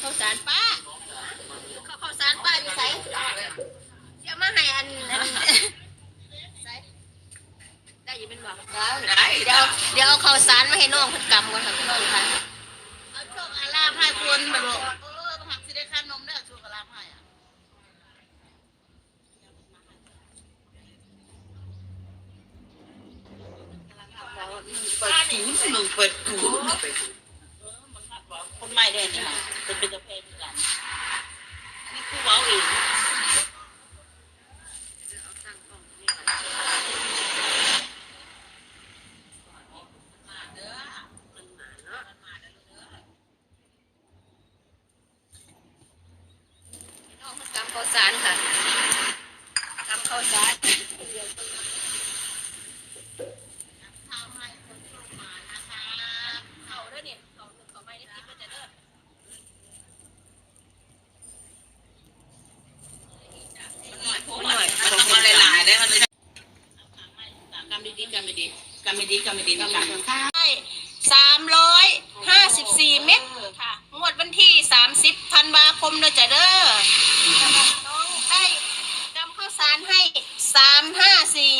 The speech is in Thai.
ำข้าวสารป้าข้าวข้าวสารป้าอยู่ไสเดี๋ยวมาให้อันอันไสได้อยินเป็นบอกได้เดี๋ยวเดี๋ยวเอาข้าวสารมาให้น้องเพิ่นกำก่อนค่ะพี่น้องค่ะเอาโชคอาลาภให้คนมาบอกเออหักสิได้ค่านมเด้อโชคอาลาภให้อะเปิดศูนย์หนึ่งเปิดศูนย์คนใหม่ได้นี่ค่ะ เป็นเป็นประเภทกันนี่คือเว้าเองน้องเพิ่นกข้าวสารค่ะกำข้าวสารายได้มันจะกำดีๆกำดีๆกำดีๆกำดีๆกำดีๆใช่สามร้อยห้าสิบสี่เม็ดค่ะ งวดวันที่สามสิบธันวาคมเด้อจ้ะเด้อน้องให้จำข้าวสารให้สามห้าสี่